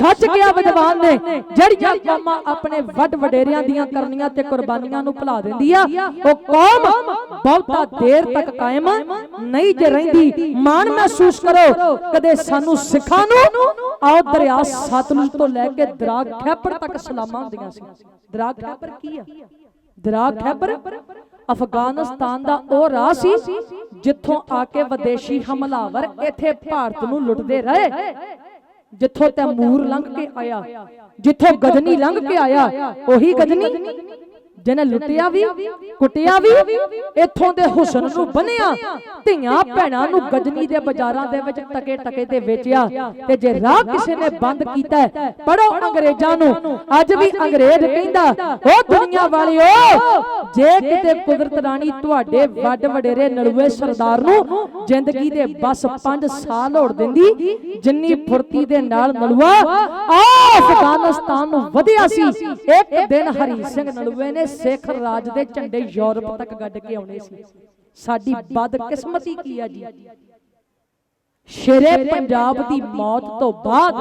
ਸੱਚ ਕਿਹਾ ਵਿਦਵਾਨ ਨੇ ਜਿਹੜੀਆਂ ਕੌਮਾਂ ਆਪਣੇ ਵੱਡ ਵਡੇਰਿਆਂ ਦੀਆਂ ਕਰਨੀਆਂ ਤੇ ਕੁਰਬਾਨੀਆਂ ਨੂੰ ਭੁਲਾ ਦਿੰਦੀ ਆ ਉਹ ਕੌਮ ਬਹੁਤਾ ਦੇਰ ਤੱਕ ਕਾਇਮ ਨਹੀਂ ਜੇ ਰਹਿੰਦੀ। ਮਾਣ ਮਹਿਸੂਸ ਕਰੋ ਕਦੇ ਸਾਨੂੰ ਸਿੱਖਾਂ ਨੂੰ ਆਓ ਦਰਿਆ ਸਤਲੁਜ ਤੋਂ ਲੈ ਕੇ ਦਰਾ ਖੈਬਰ ਤੱਕ ਸਲਾਮਾਂ ਹੁੰਦੀਆਂ ਸੀ। ਦਰਾ ਖੈਬਰ ਕੀ ਆ? ਦਰਾ ਖੈਬਰ ਅਫਗਾਨਿਸਤਾਨ ਦਾ ਉਹ ਰਾਹ ਸੀ ਜਿੱਥੋਂ ਆ ਕੇ ਵਿਦੇਸ਼ੀ ਹਮਲਾਵਰ ਇੱਥੇ ਭਾਰਤ ਨੂੰ ਲੁੱਟਦੇ ਰਹੇ। ਜਿੱਥੋਂ ਤੈਮੂਰ ਲੰਘ ਕੇ ਆਇਆ ਜਿੱਥੋਂ ਗਦਨੀ ਲੰਘ ਕੇ ਆਇਆ ਉਹੀ ਗਦਨੀ ਜਿਹਨੇ ਲੁੱਟਿਆ ਵੀ ਕੁੱਟਿਆ ਵੀ ਇੱਥੋਂ ਦੇ ਹੁਸਨ ਨੂੰ ਬੰਨਿਆ। ਧੀਆਂ ਭੈਣਾਂ ਨੂੰ ਗਜਨੀ ਦੇ ਬਾਜ਼ਾਰਾਂ ਦੇ ਵਿੱਚ ਟਕੇ ਟਕੇ ਤੇ ਵੇਚਿਆ। ਤੇ ਜੇ ਰਾਹ ਕਿਸੇ ਨੇ ਬੰਦ ਕੀਤਾ ਪੜੋ ਅੰਗਰੇਜ਼ਾਂ ਨੂੰ। ਅੱਜ ਵੀ ਅੰਗਰੇਜ਼ ਕਹਿੰਦਾ ਉਹ ਦੁਨੀਆ ਵਾਲਿਓ ਜੇ ਕਿਤੇ ਕੁਦਰਤ ਰਾਣੀ ਤੁਹਾਡੇ ਵੱਡ ਵਡੇਰੇ ਨਲੂਏ ਸਰਦਾਰ ਨੂੰ ਜ਼ਿੰਦਗੀ ਦੇ ਬਸ 5 ਸਾਲ ਹੋੜ ਦਿੰਦੀ ਜਿੰਨੀ ਫੁਰਤੀ ਦੇ ਨਾਲ ਨਲੂਆ ਆ ਅਫਗਾਨਿਸਤਾਨ ਨੂੰ ਵਧਿਆ ਸੀ। ਇੱਕ ਦਿਨ ਹਰੀ ਸਿੰਘ ਨਲੂਏ ਨੇ ਸਿੱਖ ਰਾਜ ਦੇ ਝੰਡੇ ਯੂਰਪ ਤੱਕ ਗੱਡ ਕੇ ਆਉਣੇ ਸੀ। ਸਾਡੀ ਬਦਕਿਸਮਤੀ ਕੀ ਆ ਜੀ? ਸ਼ੇਰੇ ਪੰਜਾਬ ਦੀ ਮੌਤ ਤੋਂ ਬਾਅਦ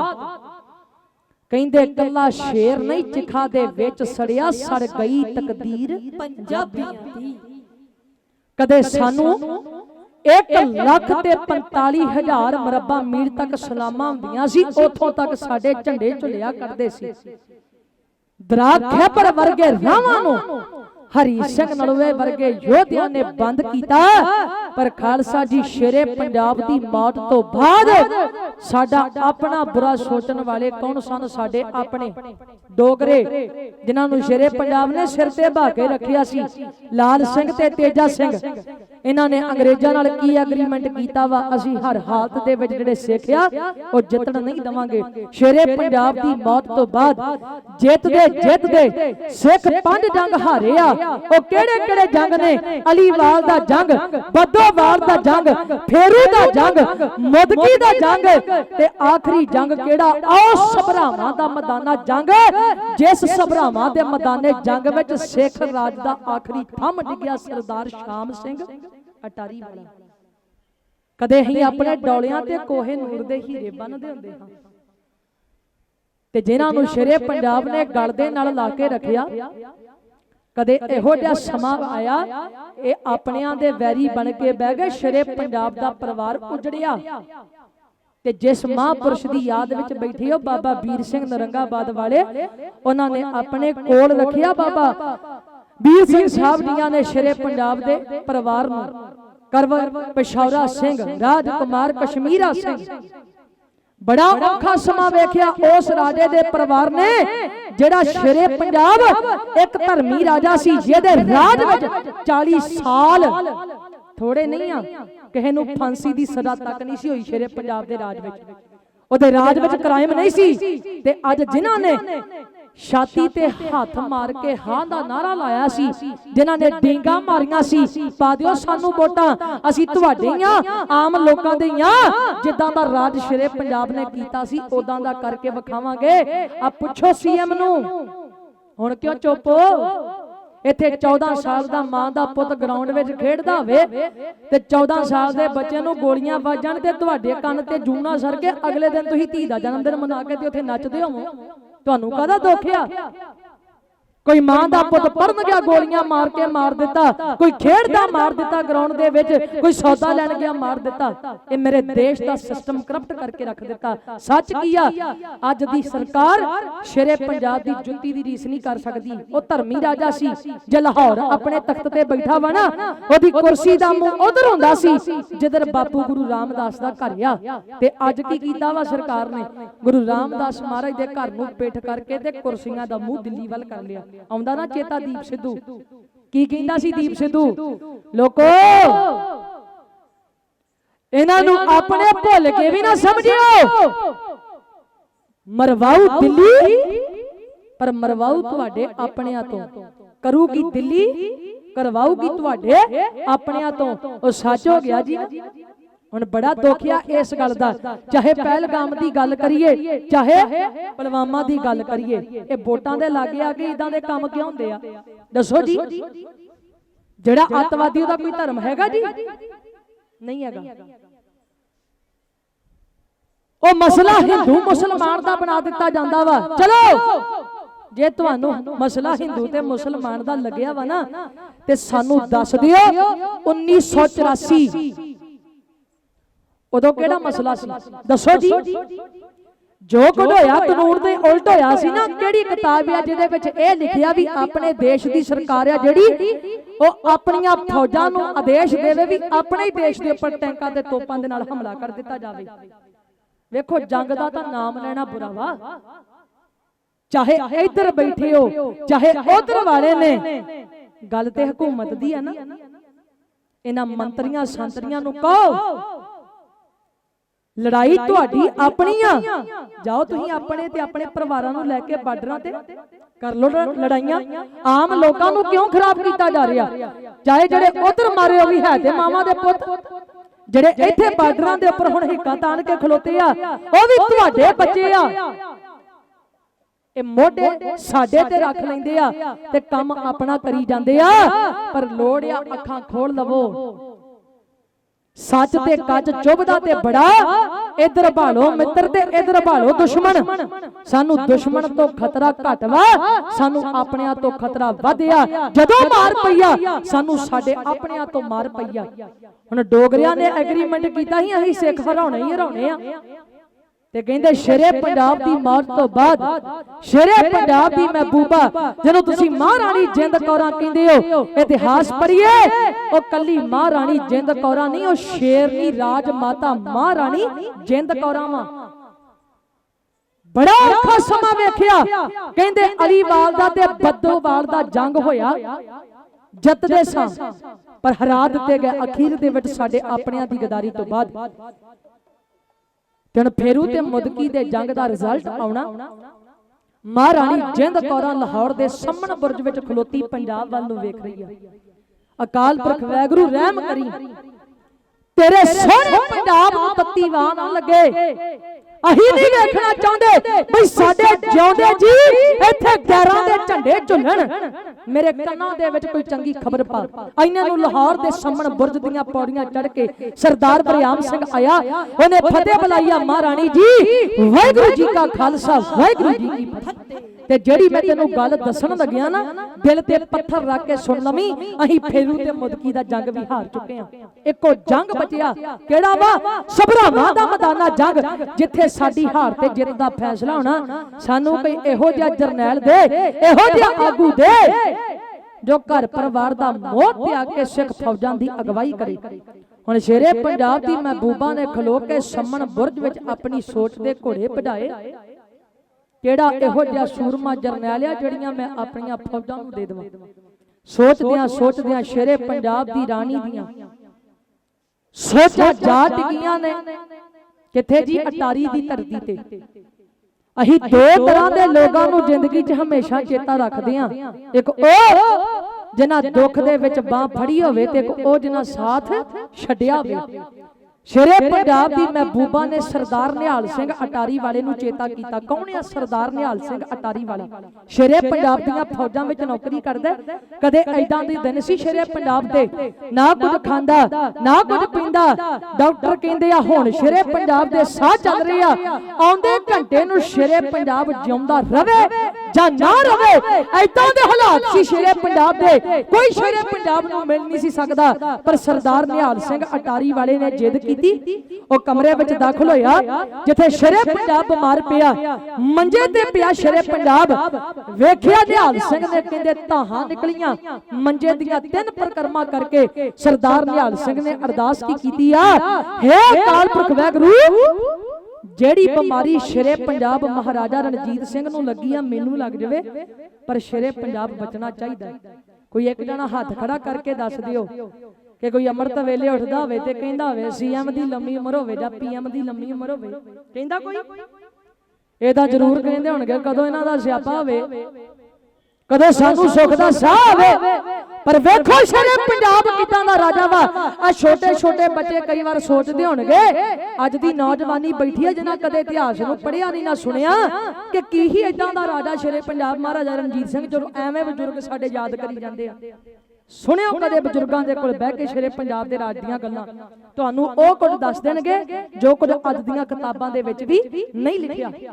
ਕਹਿੰਦੇ ਕੱਲਾ ਸ਼ੇਰ ਨਹੀਂ ਚਿਖਾ ਦੇ ਵਿੱਚ ਸੜਿਆ ਸੜ ਗਈ ਤਕਦੀਰ ਪੰਜਾਬੀਆਂ ਦੀ ਕਦੇ ਸਾਨੂੰ 1 ਲੱਖ ਤੇ 45 ਹਜ਼ਾਰ ਮਰਬਾ ਮੀਲ ਤੱਕ ਸਲਾਮਾਂ ਹੁੰਦੀਆਂ ਸੀ ਉੱਥੋਂ ਤੱਕ ਸਾਡੇ ਝੰਡੇ ਝੁਲਿਆ ਕਰਦੇ ਸੀ। ਦਰਾ ਖੈਬਰ ਵਰਗੇ ਰਾਵਾਂ ਨੂੰ, ਹਰੀ ਸਿੰਘ ਨਲਵੇ ਵਰਗੇ ਯੋਧਿਆਂ ਨੇ ਬੰਦ ਕੀਤਾ। ਪਰ ਖਾਲਸਾ ਜੀ ਸ਼ੇਰੇ ਪੰਜਾਬ ਦੀ ਮੌਤ ਤੋਂ ਬਾਅਦ ਸਾਡਾ ਆਪਣਾ ਬੁਰਾ ਸੋਚਣ ਵਾਲੇ ਕੌਣ ਸਨ? ਸਾਡੇ ਆਪਣੇ ਡੋਗਰੇ, ਜਿਨ੍ਹਾਂ ਨੂੰ ਸ਼ੇਰੇ ਪੰਜਾਬ ਨੇ ਸਿਰ ਤੇ ਬਹਾ ਕੇ ਰੱਖਿਆ ਸੀ। ਲਾਲ ਸਿੰਘ ਤੇ ਤੇਜਾ ਸਿੰਘ। ਇਹਨਾਂ ਨੇ ਅੰਗਰੇਜ਼ਾਂ ਨਾਲ ਕੀ ਐਗਰੀਮੈਂਟ ਕੀਤਾ ਵਾ? ਅਸੀਂ ਹਰ ਹਾਲਤ ਦੇ ਵਿੱਚ ਜਿਹੜੇ ਸਿੱਖਿਆ ਉਹ ਜਿੱਤਣ ਨਹੀਂ ਦਵਾਂਗੇ। ਸ਼ੇਰੇ ਪੰਜਾਬ ਦੀ ਮੌਤ ਤੋਂ ਬਾਅਦ ਜਿੱਤਦੇ ਜਿੱਤਦੇ ਸਿੱਖ ਪੰਜ ਜੰਗ ਹਾਰੇ ਆ। ਉਹ ਕਿਹੜੇ ਕਿਹੜੇ ਜੰਗ ਨੇ? ਅਲੀਵਾਲ ਦਾ ਜੰਗ, ਬੱਦੋਵਾਲ ਦਾ ਜੰਗ, ਫੇਰੂ ਦਾ ਜੰਗ, ਮੁਦਕੀ ਦਾ ਜੰਗ ਤੇ ਆਖਰੀ ਜੰਗ ਕਿਹੜਾ? ਆਓ ਸਭਰਾਵਾਂ ਦਾ ਮੈਦਾਨਾ ਜੰਗ ਜਿਸ ਸਭਰਾਵਾਂ ਦੇ ਮੈਦਾਨੇ ਜੰਗ ਵਿੱਚ ਸਿੱਖ ਰਾਜ ਦਾ ਆਖਰੀ ਥੰਮ ਡਿੱਗਿਆ ਸਰਦਾਰ ਸ਼ਾਮ ਸਿੰਘ। ਅਟਾਰੀ ਵਾਲਾ। ਕਦੇ ਹੀ ਆਪਣੇ ਡੋਲਿਆਂ ਤੇ ਕੋਹੇ ਨੂਰ ਦੇ ਹੀਰੇ ਬੰਨਦੇ ਹੁੰਦੇ ਹਾਂ। ਤੇ ਜਿਨ੍ਹਾਂ ਨੂੰ ਸ਼ੇਰੇ ਪੰਜਾਬ ਨੇ ਗਲ ਦੇ ਨਾਲ ਲਾ ਕੇ ਰੱਖਿਆ ਕਦੇ ਇਹੋ ਜਿਹਾ ਸਮਾਂ ਆਇਆ ਇਹ ਆਪਣਿਆਂ ਦੇ ਵੈਰੀ ਬਣ ਕੇ ਬਹਿ ਗਏ ਸ਼ੇਰੇ ਪੰਜਾਬ ਦਾ ਪਰਿਵਾਰ ਉਜੜਿਆ। ਤੇ ਜਿਸ ਮਹਾਂਪੁਰਸ਼ ਦੀ ਯਾਦ ਵਿੱਚ ਬੈਠੇ ਹੋ ਬਾਬਾ ਵੀਰ ਸਿੰਘ ਨਰੰਗਾਬਾਦ ਵਾਲੇ ਉਹਨਾਂ ਨੇ ਆਪਣੇ ਕੋਲ ਰੱਖਿਆ ਬਾਬਾ। ਵੀਰ ਸਿੰਘ ਸਾਹਿਬ ਦੀਆਂ ਨੇ ਸ਼ੇਰੇ ਪੰਜਾਬ ਦੇ ਪਰਿਵਾਰ ਨੂੰ। ਕਰਵਰ ਪਸ਼ੌਰਾ ਸਿੰਘ, ਰਾਜਕੁਮਾਰ ਕਸ਼ਮੀਰਾ ਸਿੰਘ। ਬੜਾ ਔਖਾ ਸਮਾਂ ਵੇਖਿਆ ਉਸ ਰਾਜੇ ਦੇ ਪਰਿਵਾਰ ਨੇ, ਜਿਹੜਾ ਸ਼ੇਰੇ ਪੰਜਾਬ, ਇੱਕ ਧਰਮੀ ਰਾਜਾ ਸੀ, ਜਿਹਦੇ ਰਾਜ ਵਿੱਚ 40 ਸਾਲ ਥੋੜੇ ਨਹੀਂ ਆ, ਕਿਸੇ ਨੂੰ ਫਾਂਸੀ ਦੀ ਸਜ਼ਾ ਤੱਕ ਨਹੀਂ ਸੀ ਹੋਈ ਸ਼ੇਰੇ ਪੰਜਾਬ ਦੇ ਰਾਜ ਵਿੱਚ। ਉਹਦੇ ਰਾਜ ਵਿੱਚ ਕ੍ਰਾਈਮ ਨਹੀਂ ਸੀ, ਤੇ ਅੱਜ ਜਿਨ੍ਹਾਂ ਨੇ ਛਾਤੀ ਤੇ ਹੱਥ ਮਾਰ ਕੇ ਹਾਂ ਦਾ ਨਾਰਾ ਲਾਇਆ ਸੀ ਜਿਨ੍ਹਾਂ ਨੇ ਡੀਂਗਾ ਮਾਰੀਆਂ ਸੀ। ਪਾ ਦਿਓ ਸਾਨੂੰ ਵੋਟਾਂ। ਅਸੀਂ ਤੁਹਾਡੀਆਂ ਆਮ ਲੋਕਾਂ ਦੀਆਂ। ਜਿੱਦਾਂ ਦਾ ਰਾਜ ਸ਼ੇਰੇ ਪੰਜਾਬ ਨੇ ਕੀਤਾ ਸੀ ਉਦਾਂ ਦਾ ਕਰਕੇ ਵਿਖਾਵਾਂਗੇ। ਆ ਪੁੱਛੋ ਸੀਐਮ ਨੂੰ। ਹੁਣ ਕਿਉਂ ਚੁੱਪ? ਇੱਥੇ 14 ਸਾਲ ਦਾ ਮਾਂ ਦਾ ਪੁੱਤ ਗਰਾਊਂਡ ਵਿੱਚ ਖੇਡਦਾ ਹੋਵੇ ਤੇ 14 ਸਾਲ ਦੇ ਬੱਚੇ ਨੂੰ ਗੋਲੀਆਂ ਵੱਜਣ ਤੇ ਤੁਹਾਡੇ ਕੰਨ ਤੇ ਜੂਨਾ ਸਰ ਕੇ ਅਗਲੇ ਦਿਨ ਤੁਸੀਂ ਧੀ ਦਾ ਜਨਮ ਦਿਨ ਮਨਾ ਕੇ ਤੇ ਉੱਥੇ ਨੱਚਦੇ ਹੋਵੋ। ਤੁਹਾਨੂੰ ਕਾਹਦਾ ਦੁੱਖ ਆ? ਕੋਈ ਮਾਂ ਦਾ ਪੁੱਤ ਪੜਨ ਗਿਆ ਗੋਲੀਆਂ ਮਾਰ ਕੇ ਮਾਰ ਦਿੱਤਾ ਕੋਈ ਖੇਡਦਾ ਮਾਰ ਦਿੱਤਾ ਗਰਾਊਂਡ ਦੇ ਵਿੱਚ ਕੋਈ ਸੌਦਾ ਲੈਣ ਗਿਆ ਮਾਰ ਦਿੱਤਾ। ਇਹ ਮੇਰੇ ਦੇਸ਼ ਦਾ ਸਿਸਟਮ ਕਰਪਟ ਕਰਕੇ ਰੱਖ ਦਿੱਤਾ। ਸੱਚ ਕੀ ਆ? ਅੱਜ ਦੀ ਸਰਕਾਰ ਸ਼ੇਰੇ ਪੰਜਾਬ ਦੀ ਜੁੱਤੀ ਦੀ ਰੀਸ ਨਹੀਂ ਕਰ ਸਕਦੀ। ਉਹ ਧਰਮੀ ਰਾਜਾ ਸੀ। ਜੇ ਲਾਹੌਰ ਆਪਣੇ ਤਖਤ ਤੇ ਬੈਠਾ ਵਾ ਨਾ ਉਹਦੀ ਕੁਰਸੀ ਦਾ ਮੂੰਹ ਉਧਰ ਹੁੰਦਾ ਸੀ। ਜਿੱਧਰ ਬਾਪੂ ਗੁਰੂ ਰਾਮਦਾਸ ਦਾ ਘਰ ਆ ਤੇ ਅੱਜ ਕੀ ਕੀਤਾ ਵਾ ਸਰਕਾਰ ਨੇ? ਗੁਰੂ ਰਾਮਦਾਸ ਮਹਾਰਾਜ ਦੇ ਘਰ ਨੂੰ ਪਿੱਠ ਕਰਕੇ ਤੇ ਕੁਰਸੀਆਂ ਦਾ ਮੂੰਹ ਦਿੱਲੀ ਵੱਲ ਕਰ ਲਿਆ ਆਉਂਦਾ ਨਾ ਚੇਤਾ ਦੀਪ ਸਿੱਧੂ। ਕੀ ਕਹਿੰਦਾ ਸੀ ਦੀਪ ਸਿੱਧੂ? ਲੋਕੋ! ਇਹਨਾਂ ਨੂੰ ਆਪਣੇ ਭੁੱਲ ਕੇ ਵੀ ਨਾ ਸਮਝਿਓ। ਮਰਵਾਉ ਦਿੱਲੀ ਪਰ ਮਰਵਾਉ ਤੁਹਾਡੇ ਆਪਣਿਆਂ ਤੋਂ। ਕਰੂਗੀ ਦਿੱਲੀ ਕਰਵਾਉਗੀ ਤੁਹਾਡੇ ਆਪਣਿਆਂ ਤੋਂ। ਉਹ ਸੱਚ ਹੋ ਗਿਆ ਜੀ। ਹੁਣ ਬੜਾ ਦੁੱਖ ਆ ਇਸ ਗੱਲ ਦਾ। ਚਾਹੇ ਪਹਿਲਗਾਮ ਦੀ ਗੱਲ ਕਰੀਏ ਚਾਹੇ ਪਲਵਾਮਾ ਦੀ ਗੱਲ ਕਰੀਏ ਇਹ ਵੋਟਾਂ ਦੇ ਲਾਗੇ ਆ ਕੇ ਇਦਾਂ ਦੇ ਕੰਮ ਕਿਉਂ ਹੁੰਦੇ ਆ? ਦੱਸੋ ਜੀ। ਜਿਹੜਾ ਅੱਤਵਾਦੀ ਉਹਦਾ ਕੋਈ ਧਰਮ ਹੈਗਾ ਜੀ? ਨਹੀਂ ਹੈਗਾ। ਉਹ ਮਸਲਾ ਹਿੰਦੂ ਮੁਸਲਮਾਨ ਦਾ ਬਣਾ ਦਿੱਤਾ ਜਾਂਦਾ ਵਾ। ਚਲੋ! ਜੇ ਤੁਹਾਨੂੰ ਮਸਲਾ ਹਿੰਦੂ ਤੇ ਮੁਸਲਮਾਨ ਦਾ ਲੱਗਿਆ ਵਾ ਨਾ ਤੇ ਸਾਨੂੰ ਦੱਸ ਦਿਓ 1984 ਉਦੋਂ ਕਿਹੜਾ ਮਸਲਾ ਸੀ? ਦੱਸੋ ਜੀ। ਜੋ। ਕੁਝ ਹੋਇਆ ਕਾਨੂੰਨ ਦੇ ਉਲਟ ਹੋਇਆ ਸੀ ਨਾ ਕਿਹੜੀ ਕਿਤਾਬ ਆ ਜਿਹਦੇ ਵਿੱਚ ਇਹ ਲਿਖਿਆ ਵੀ ਆਪਣੇ ਦੇਸ਼ ਦੀ ਸਰਕਾਰ ਆ ਜਿਹੜੀ ਉਹ ਆਪਣੀਆਂ ਫੌਜਾਂ ਨੂੰ ਆਦੇਸ਼ ਦੇਵੇ ਵੀ ਆਪਣੇ ਹੀ ਦੇਸ਼ ਦੇ ਉੱਪਰ ਟੈਂਕਾਂ ਤੇ ਤੋਪਾਂ ਦੇ ਨਾਲ ਹਮਲਾ ਕਰ ਦਿੱਤਾ ਜਾਵੇ। ਵੇਖੋ ਜੰਗ ਦਾ ਤਾਂ ਨਾਮ ਲੈਣਾ ਬੁਰਾ ਵਾ। ਚਾਹੇ ਇੱਧਰ ਬੈਠੇ ਹੋ ਚਾਹੇ ਉਧਰ ਵਾਲੇ ਨੇ ਗੱਲ ਤੇ ਹਕੂਮਤ ਦੀ ਆ ਨਾ। ਇਹਨਾਂ ਮੰਤਰੀਆਂ ਸੰਤਰੀਆਂ ਨੂੰ ਕਹੋ ਲੜਾਈ ਤੁਹਾਡੀ ਆਪਣੀ ਆ। ਜਾਓ ਤੁਸੀਂ ਆਪਣੇ ਤੇ ਆਪਣੇ ਪਰਿਵਾਰਾਂ ਨੂੰ ਲੈ ਕੇ ਬਾਰਡਰਾਂ ਤੇ ਕਰ ਲੋ ਲੜਾਈਆਂ। ਆਮ ਲੋਕਾਂ ਨੂੰ ਕਿਉਂ ਖਰਾਬ ਕੀਤਾ ਜਾ ਰਿਹਾ? ਚਾਹੇ ਜਿਹੜੇ ਉਧਰ ਮਾਰੇ ਉਹ ਵੀ ਹੈ ਤੇ ਮਾਵਾਂ ਦੇ ਪੁੱਤ ਜਿਹੜੇ ਇੱਥੇ ਬਾਰਡਰਾਂ ਦੇ ਉੱਪਰ ਹੁਣ ਹਿੱਕਾਂ ਤਾਣ ਕੇ ਖਲੋਤੇ ਆ ਉਹ ਵੀ ਤੁਹਾਡੇ ਬੱਚੇ ਆ। ਇਹ ਮੋਢੇ ਸਾਡੇ ਤੇ ਰੱਖ ਲੈਂਦੇ ਆ ਤੇ ਕੰਮ ਆਪਣਾ ਕਰੀ ਜਾਂਦੇ ਆ। ਪਰ ਲੋੜ ਆ ਅੱਖਾਂ ਖੋਲ ਲਵੋ। ਸੱਚ ਤੇ ਕੱਚ ਚੁੱਭਦਾ ਤੇ ਬੜਾ ਇਧਰ ਭਾਲੋ ਮਿੱਤਰ ਤੇ ਇਧਰ ਭਾਲੋ ਦੁਸ਼ਮਣ। ਸਾਨੂੰ ਦੁਸ਼ਮਣ ਤੋਂ ਖਤਰਾ ਘਟ ਵਾ ਸਾਨੂੰ ਆਪਣਿਆਂ ਤੋਂ ਖਤਰਾ ਵਧਿਆ। ਜਦੋਂ ਮਾਰ ਪਈਆ ਸਾਨੂੰ ਸਾਡੇ ਆਪਣਿਆਂ ਤੋਂ ਮਾਰ ਪਈਆ। ਹੁਣ ਡੋਗਰਿਆਂ ਨੇ ਐਗਰੀਮੈਂਟ ਕੀਤਾ ਸੀ ਅਸੀਂ ਸਿੱਖ ਹਰਾਉਣੇ ਹੀ ਹਰਾਉਣੇ ਆ। ਤੇ ਕਹਿੰਦੇ ਸ਼ੇਰੇ ਪੰਜਾਬ ਦੀ ਮੌਤ ਤੋਂ ਬਾਅਦ ਸ਼ੇਰੇ ਪੰਜਾਬ ਦੀ ਮਹਿਬੂਬਾ ਜਦੋਂ ਤੁਸੀਂ ਮਹਾਰਾਣੀ ਜਿੰਦ ਕੌਰਾਂ ਕਹਿੰਦੇ ਹੋ ਇਤਿਹਾਸ ਪੜ੍ਹੀਏ। ਉਹ ਕੱਲੀ ਮਹਾਰਾਣੀ ਜਿੰਦ ਕੌਰਾਂ ਨਹੀਂ ਉਹ ਸ਼ੇਰਨੀ ਰਾਜ ਮਾਤਾ ਮਹਾਰਾਣੀ ਜਿੰਦ ਕੌਰਾਂ ਵਾ। ਬੜਾ ਔਖਾ ਸਮਾਂ ਵੇਖਿਆ। ਕਹਿੰਦੇ ਅਲੀਵਾਲ ਦਾ ਤੇ ਬੱਦੋਵਾਲ ਦਾ ਜੰਗ ਹੋਇਆ। ਜਿੱਤਦੇ ਸਾਂ, ਪਰ ਹਰਾ ਦਿੱਤੇ ਗਏ, ਅਖੀਰ ਦੇ ਵਿੱਚ ਸਾਡੇ ਆਪਣਿਆਂ ਦੀ ਗਦਾਰੀ ਤੋਂ ਬਾਅਦ। ਤੇ ਫੇਰੂ ਤੇ ਮੁਦਕੀ ਦੇ ਜੰਗ ਦਾ ਰਿਜ਼ਲਟ ਆਉਣਾ। ਮਹਾਰਾਣੀ ਜਿੰਦ ਕੌਰਾਂ ਲਾਹੌਰ ਦੇ ਸਾਹਮਣ ਬੁਰਜ ਵਿੱਚ ਖਲੋਤੀ ਪੰਜਾਬ ਵੱਲ ਨੂੰ ਵੇਖ ਰਹੀ ਆ। ਅਕਾਲ ਪੁਰਖ ਵੈਗਰੂ ਰਹਿਮ ਕਰੀ। ਤੇਰੇ ਸੋਹਣੇ ਪੰਜਾਬ ਨੂੰ ਤੱਤੀ ਵਾਹ ਨਾ ਲੱਗੇ। ਅਹੀਂ ਨਹੀਂ ਵੇਖਣਾ ਚਾਹੁੰਦੇ। ਬਈ ਸਾਡੇ ਜਿਉਂਦੇ ਜੀ ਇੱਥੇ ਗੈਰਾਂ ਦੇ ਝੰਡੇ ਝੁੱਲਣ ਮੇਰੇ ਕੰਨਾਂ ਦੇ ਵਿੱਚ ਕੋਈ ਚੰਗੀ ਖਬਰ ਪਾ। ਇਹਨਾਂ ਨੂੰ ਲਾਹੌਰ ਦੇ ਸਾਹਮਣ ਬੁਰਜ ਦੀਆਂ ਪੌੜੀਆਂ ਚੜ ਕੇ ਸਰਦਾਰ ਬਰਿਆਮ ਸਿੰਘ ਆਇਆ। ਉਹਨੇ ਫਤਿਹ ਬੁਲਾਈਆ ਮਹਾਰਾਣੀ ਜੀ ਵਾਹਿਗੁਰੂ ਜੀ ਕਾ ਖਾਲਸਾ ਵਾਹਿਗੁਰੂ ਜੀ ਕੀ ਫਤਿਹ। ਤੇ ਜਿਹੜੀ ਮੈਂ ਤੈਨੂੰ ਗੱਲ ਦੱਸਣ ਲੱਗਿਆ ਨਾ ਦਿਲ ਤੇ ਪੱਥਰ ਰੱਖ ਕੇ ਸੁਣ ਲਵੀਂ ਅਸੀਂ ਫੇਰੂ ਤੇ ਮੁਦਕੀ ਦਾ ਜੰਗ ਵੀ ਹਾਰ ਚੁੱਕੇ ਆ ਇੱਕੋ ਜੰਗ ਬਚਿਆ। ਕਿਹੜਾ ਵਾ? ਸਭਰਾਵਾਂ ਦਾ ਮੈਦਾਨਾ ਜੰਗ, ਜਿੱਥੇ ਸਾਡੀ ਹਾਰ ਤੇ ਜਿੱਤ ਦਾ ਫੈਸਲਾ ਹੋਣਾ। ਸਾਨੂੰ ਕੋਈ ਇਹੋ ਜਿਹਾ ਜਰਨੈਲ ਦੇ, ਇਹੋ ਜਿਹਾ ਆਗੂ ਦੇ, ਜੋ ਘਰ ਪਰਿਵਾਰ ਦਾ ਮੋਹ ਤਿਆਗ ਕੇ ਸਿੱਖ ਫੌਜਾਂ ਦੀ ਅਗਵਾਈ ਕਰੇ। ਹੁਣ ਸ਼ੇਰੇ ਪੰਜਾਬ ਦੀ ਮਹਿਬੂਬਾ ਨੇ ਖਲੋ ਕੇ ਸੰਮਣ ਬੁਰਜ ਵਿੱਚ ਆਪਣੀ ਸੋਚ ਦੇ ਘੋੜੇ ਭਜਾਏ ਕਿਹੜਾ ਇਹੋ ਜਿਹਾ ਸੂਰਮਾ ਜਰਨੈਲ ਆ ਜਿਹੜੀਆਂ ਮੈਂ ਆਪਣੀਆਂ ਫੌਜਾਂ ਨੂੰ ਦੇ ਦੇਵਾਂ? ਸੋਚਦਿਆਂ ਸੋਚਦਿਆਂ ਸ਼ੇਰੇ ਪੰਜਾਬ ਦੀ ਰਾਣੀ ਦੀਆਂ ਸੋਚਾਂ ਜਾ ਟਿਕੀਆਂ ਨੇ। ਕਿੱਥੇ ਜੀ? ਅਟਾਰੀ ਦੀ ਧਰਤੀ ਤੇ। ਅਸੀਂ ਦੋ ਤਰ੍ਹਾਂ ਦੇ ਲੋਕਾਂ ਨੂੰ ਜ਼ਿੰਦਗੀ 'ਚ ਹਮੇਸ਼ਾ ਚੇਤਾ ਰੱਖਦੇ ਹਾਂ। ਇੱਕ ਉਹ ਜਿਨ੍ਹਾਂ ਦੁੱਖ ਦੇ ਵਿੱਚ ਬਾਹ ਫੜੀ ਹੋਵੇ ਤੇ ਇੱਕ ਉਹ ਜਿਨ੍ਹਾਂ ਸਾਥ ਛੱਡਿਆ ਹੋਵੇ। ਸ਼ੇਰੇ ਪੰਜਾਬ ਦੀ ਮਹਿਬੂਬਾ ਨੇ ਸਰਦਾਰ ਨਿਹਾਲ ਸਿੰਘ ਅਟਾਰੀ ਵਾਲੇ ਨੂੰ ਚੇਤਾ ਕੀਤਾ। ਕੌਣ ਆ ਸਰਦਾਰ ਨਿਹਾਲ ਸਿੰਘ ਅਟਾਰੀ ਵਾਲਾ? ਸ਼ੇਰੇ ਪੰਜਾਬ ਦੀਆਂ ਫੌਜਾਂ ਵਿੱਚ ਨੌਕਰੀ ਕਰਦਾ। ਕਦੇ ਐਦਾਂ ਦੇ ਦਿਨ ਸੀ ਸ਼ੇਰੇ ਪੰਜਾਬ ਦੇ। ਨਾ ਕੁਝ ਖਾਂਦਾ ਨਾ ਕੁਝ ਪੀਂਦਾ। ਡਾਕਟਰ ਕਹਿੰਦੇ ਆ ਹੁਣ ਸ਼ੇਰੇ ਪੰਜਾਬ ਦੇ ਸਾਹ ਚੱਲ ਰਹੇ। ਆ ਆਉਂਦੇ ਘੰਟੇ ਨੂੰ ਸ਼ੇਰੇ ਪੰਜਾਬ ਜਿਉਂਦਾ ਰਵੇ। ਜਾਂ ਨਾ ਰਵੇ ਐਦਾਂ ਦੇ ਹਾਲਾਤ ਸੀ ਸ਼ੇਰੇ ਪੰਜਾਬ ਦੇ। ਕੋਈ ਸ਼ੇਰੇ ਪੰਜਾਬ ਨੂੰ ਮਿਲ ਨਹੀਂ ਸੀ ਸਕਦਾ ਪਰ ਸਰਦਾਰ ਨਿਹਾਲ ਸਿੰਘ ਅਟਾਰੀ ਵਾਲੇ ਨੇ ਜਿੱਦ ਕੀਤੀ ਉਹ ਕਮਰੇ ਵਿੱਚ ਦਾਖਲ ਹੋਇਆ ਜਿੱਥੇ ਸ਼ੇਰੇ ਪੰਜਾਬ ਬਿਮਾਰ ਪਿਆ। ਮੰਜੇ ਤੇ ਪਿਆ ਸ਼ੇਰੇ ਪੰਜਾਬ। ਵੇਖਿਆ ਨਿਹਾਲ ਸਿੰਘ ਨੇ ਕਹਿੰਦੇ ਧਾਹਾਂ ਨਿਕਲੀਆਂ ਮੰਜੇ ਦੀਆਂ ਤਿੰਨ ਪ੍ਰਕਰਮਾ ਕਰਕੇ ਸਰਦਾਰ ਨਿਹਾਲ ਸਿੰਘ ਨੇ ਅਰਦਾਸ ਕੀ ਕੀਤੀ ਆ? ਹੇ ਪੁਰਖ ਵੈਗਰੂ। ਜਿਹੜੀ ਬਿਮਾਰੀ ਸ਼ੇਰੇ ਪੰਜਾਬ ਮਹਾਰਾਜਾ ਰਣਜੀਤ ਸਿੰਘ ਨੂੰ ਲੱਗੀ ਆ ਮੈਨੂੰ ਲੱਗ ਜਾਵੇ ਪਰ ਸ਼ੇਰੇ ਪੰਜਾਬ ਬਚਣਾ ਚਾਹੀਦਾ। ਕੋਈ ਇੱਕ ਜਣਾ ਹੱਥ ਖੜਾ ਕਰਕੇ ਦੱਸ ਦਿਓ ਕਿ ਕੋਈ ਅੰਮ੍ਰਿਤ ਵੇਲੇ ਉੱਠਦਾ ਹੋਵੇ ਤੇ ਕਹਿੰਦਾ ਹੋਵੇ ਸੀਐਮ ਦੀ ਲੰਮੀ ਉਮਰ ਹੋਵੇ ਜਾਂ ਪੀਐਮ ਦੀ ਲੰਮੀ ਉਮਰ ਹੋਵੇ। ਕਹਿੰਦਾ ਕੋਈ? ਇਹ ਤਾਂ ਜ਼ਰੂਰ ਕਹਿੰਦੇ ਹੋਣਗੇ ਕਦੋਂ ਇਹਨਾਂ ਦਾ ਸਿਆਪਾ ਹੋਵੇ। ਕਦੋਂ ਸਾਨੂੰ ਸੁੱਖ ਦਾ ਸਾਹ ਆਵੇ। ਪਰ ਵੇਖੋ ਸ਼ਰੇ ਪੰਜਾਬ ਕਿਦਾਂ ਦਾ ਰਾਜਾ ਵਾ। ਆ ਛੋਟੇ ਛੋਟੇ ਬੱਚੇ ਕਈ ਵਾਰ ਸੋਚਦੇ ਹੋਣਗੇ ਅੱਜ ਦੀ ਨੌਜਵਾਨੀ ਬੈਠੀ ਹੈ ਜਿਨ੍ਹਾਂ ਕਦੇ ਇਤਿਹਾਸ ਨੂੰ ਪੜ੍ਹਿਆ ਨਹੀਂ ਨਾ ਸੁਣਿਆ ਕਿ ਕੀ ਹੀ ਇਦਾਂ ਦਾ ਰਾਜਾ ਸ਼ਰੇ ਪੰਜਾਬ ਮਹਾਰਾਜਾ ਰਣਜੀਤ ਸਿੰਘ ਜਦੋਂ ਐਵੇਂ ਬਜ਼ੁਰਗ ਸਾਡੇ ਯਾਦ ਕਰੀ ਜਾਂਦੇ ਆ। ਸੁਣਿਓ ਕਦੇ ਬਜ਼ੁਰਗਾਂ ਦੇ ਕੋਲ ਬਹਿ ਕੇ ਸ਼ੇਰੇ ਪੰਜਾਬ ਦੇ ਰਾਜ ਦੀਆਂ ਗੱਲਾਂ। ਤੁਹਾਨੂੰ ਉਹ ਕੁਝ ਦੱਸ ਦੇਣਗੇ ਜੋ ਕੁਝ ਅੱਜ ਦੀਆਂ ਕਿਤਾਬਾਂ ਦੇ ਵਿੱਚ ਵੀ ਨਹੀਂ ਲਿਖਿਆ।